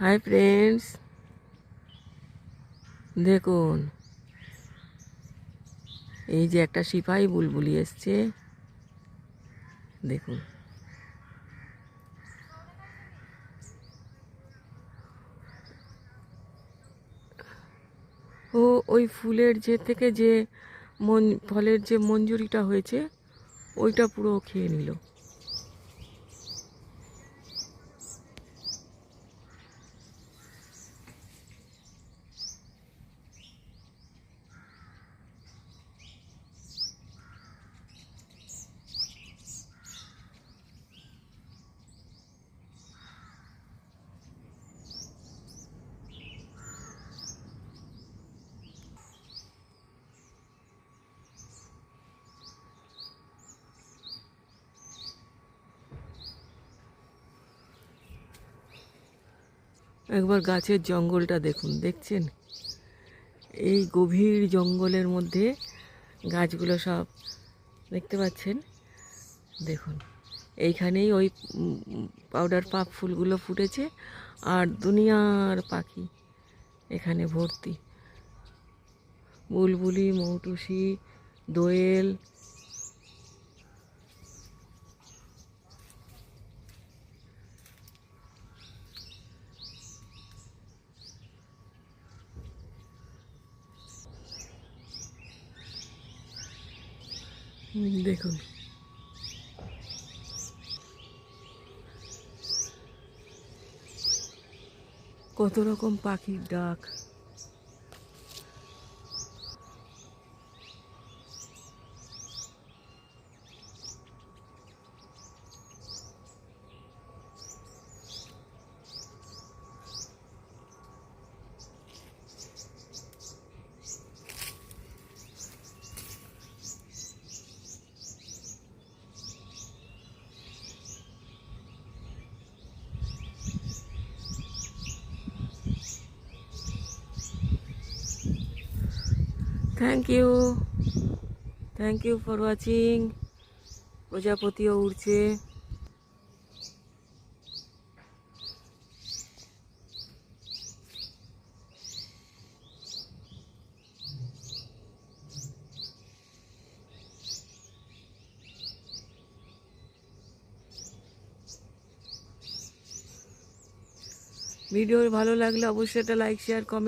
Hi friends দেখুন, এই যে একটা সিপাহি বুলবুলি এসছে। দেখুন। ও, ওই ফুলের যে থেকে যে মন, ফলের যে মঞ্জুরিটা হয়েছে, ওইটা পুরো খেয়ে নিল। একবার গাছের জঙ্গলটা দেখুন, দেখছেন? এই গভীর জঙ্গলের মধ্যে গাছগুলো সব দেখতে পাচ্ছেন? দেখুন, এইখানেই ওই পাউডার পাপ ফুলগুলো ফুটেছে আর দুনিয়ার পাখি এখানে ভর্তি। বুলবুলি, মৌটুসি, দোয়েল দেখুন। কত রকম পাখির ডাক। Thank you thank you for watching প্রজাপতিও উড়ছে। ভিডিও ভালো লাগলে অবশ্যই একটা লাইক শেয়ার কমেন্ট